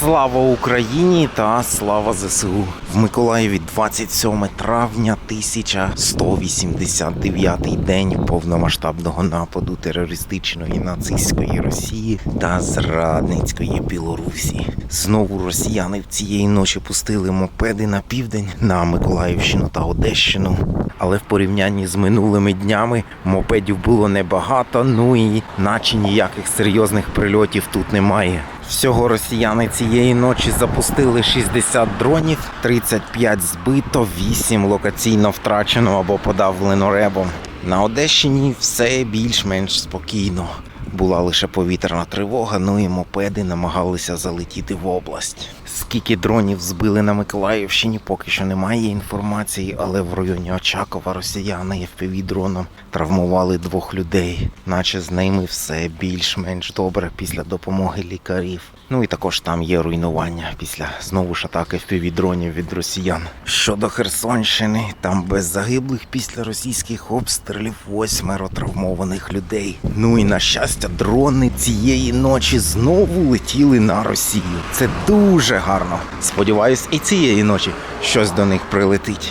Слава Україні та слава ЗСУ в Миколаєві 27 травня 1189 день повномасштабного нападу терористичної нацистської Росії та зрадницької Білорусі. Знову росіяни в цієї ночі пустили мопеди на південь на Миколаївщину та Одещину. Але в порівнянні з минулими днями мопедів було небагато, ну і наче ніяких серйозних прильотів тут немає. Всього росіяни цієї ночі запустили 60 дронів, 35 збито, 8 локаційно втрачено або подавлено ребом. На Одещині все більш-менш спокійно. Була лише повітряна тривога, ну і мопеди намагалися залетіти в область. Скільки дронів збили на Миколаївщині, поки що немає інформації, але в районі Очакова росіяни FPV-дроном травмували двох людей, наче з ними все більш-менш добре після допомоги лікарів. Ну і також там є руйнування після знову ж атаки FPV-дронів від росіян. Щодо Херсонщини, там без загиблих після російських обстрілів восьмеро травмованих людей. Ну і на щастя, дрони цієї ночі знову летіли на Росію. Це дуже гарно. Сподіваюсь, і цієї ночі щось до них прилетить.